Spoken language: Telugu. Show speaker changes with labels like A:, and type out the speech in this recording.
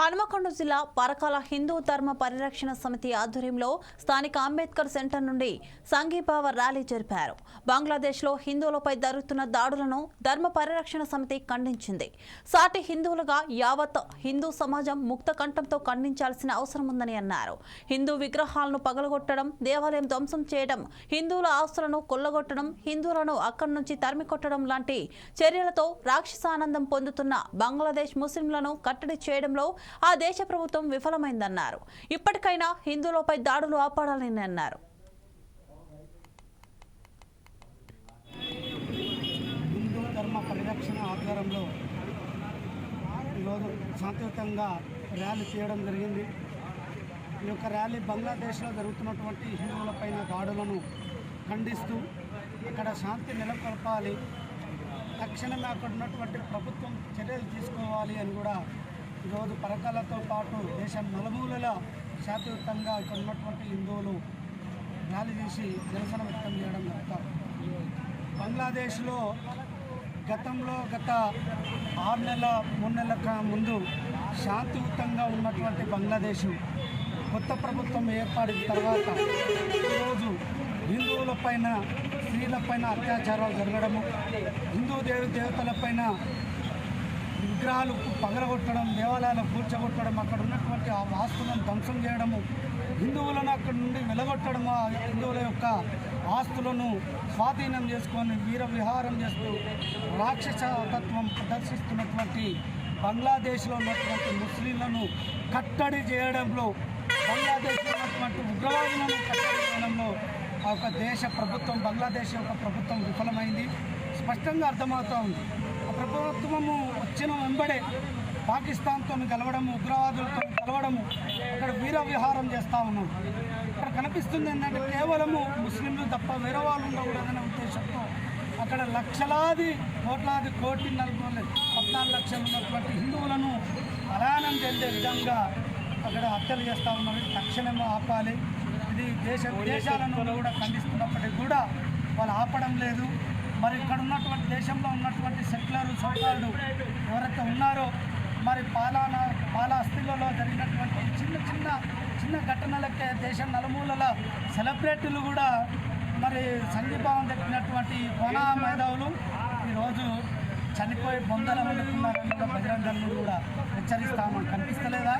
A: హనుమకొండ జిల్లా పరకాల హిందూ ధర్మ పరిరక్షణ సమితి ఆధ్వర్యంలో స్థానిక అంబేద్కర్ సెంటర్ నుండి సంఘీభావ ర్యాలీ జరిపారు. బంగ్లాదేశ్లో హిందువులపై జరుగుతున్న దాడులను ధర్మ పరిరక్షణ సమితి ఖండించింది. సాటి హిందువులుగా యావత్ హిందూ సమాజం ముక్త కంఠంతో ఖండించాల్సిన అవసరం ఉందని అన్నారు. హిందూ విగ్రహాలను పగలగొట్టడం దేవాలయం ధ్వంసం చేయడం హిందువుల ఆస్తులను కొల్లగొట్టడం హిందువులను అక్కడి నుంచి తరిమి కొట్టడం లాంటి చర్యలతో రాక్షసానందం పొందుతున్న బంగ్లాదేశ్ ముస్లింలను కట్టడి చేయడంలో ఆ దేశ ప్రభుత్వం విఫలమైందన్నారు. ఇప్పటికైనా హిందువులపై దాడులు ఆపాడాలని అన్నారు.
B: హిందూ ధర్మ పరిరక్షణ ఆధ్వర్యంలో ఈరోజు శాంతియుతంగా ర్యాలీ చేయడం జరిగింది. ఈ యొక్క ర్యాలీ బంగ్లాదేశ్లో జరుగుతున్నటువంటి హిందువులపైన దాడులను ఖండిస్తూ అక్కడ శాంతి నెలకొల్పాలి. తక్షణమే అక్కడ ఉన్నటువంటి ప్రభుత్వం చర్యలు తీసుకోవాలి అని కూడా ఈరోజు పరకాలతో పాటు దేశం నలుమూలల శాంతియుతంగా ఇక్కడ ఉన్నటువంటి హిందువులు ర్యాలీ చేసి నిరసన వ్యక్తం చేయడం జరుగుతారు బంగ్లాదేశ్లో గతంలో గత ఆరు నెలల మూడు నెలల ముందు శాంతియుతంగా ఉన్నటువంటి బంగ్లాదేశ్ కొత్త ప్రభుత్వం ఏర్పడిన తర్వాత ఈరోజు హిందువులపైన స్త్రీలపైన అత్యాచారాలు జరగడము హిందూ దేవి దేవతలపైన విగ్రహాలు పగలగొట్టడం దేవాలయాలు కూర్చగొట్టడం అక్కడ ఉన్నటువంటి ఆ వాస్తులను ధ్వంసం చేయడము హిందువులను అక్కడి నుండి వెలగొట్టడం ఆ హిందువుల యొక్క ఆస్తులను స్వాధీనం చేసుకొని వీర విహారం చేస్తూ రాక్షస తత్వం ప్రదర్శిస్తున్నటువంటి బంగ్లాదేశ్లో ఉన్నటువంటి ముస్లింలను కట్టడి చేయడంలో బంగ్లాదేశ్లో ఉన్నటువంటి ఉగ్రవాదులను కట్టడి చేయడంలో ఆ యొక్క దేశ ప్రభుత్వం బంగ్లాదేశ్ యొక్క ప్రభుత్వం విఫలమైంది. స్పష్టంగా అర్థమవుతూ ఉంది. ప్రభుత్వము వచ్చిన వెంబడే పాకిస్తాన్తో కలవడము ఉగ్రవాదులతో కలవడము అక్కడ వీర విహారం చేస్తూ ఉన్నాం. ఇక్కడ కనిపిస్తుంది ఏంటంటే కేవలము ముస్లింలు తప్ప వేరే వాళ్ళు ఉండకూడదనే ఉద్దేశంతో అక్కడ లక్షలాది కోట్లాది కోటి నలభై పద్నాలుగు లక్షలు ఉన్నటువంటి హిందువులను పలాయనం చెందే విధంగా అక్కడ హత్యలు చేస్తూ ఉన్నారు. తక్షణమే ఆపాలి. ఇది దేశ దేశాలను కూడా ఖండిస్తున్నప్పటికీ కూడా వాళ్ళు ఆపడం లేదు. మరి ఇక్కడ ఉన్నటువంటి దేశంలో ఉన్నటువంటి సెక్యులర్ సోకాళ్ళు ఎవరైతే ఉన్నారో మరి పాలన పాల అస్థిలలో జరిగినటువంటి చిన్న చిన్న చిన్న ఘటనలకే దేశం నలుమూలల సెలబ్రిటీలు కూడా మరి సంఘీభావం చెప్పినటువంటి కోనా మేధావులు ఈరోజు చనిపోయి బొందల వండుకున్నారని కూడా బహిరంగంలో కూడా హెచ్చరిస్తామని కనిపిస్తలేదా?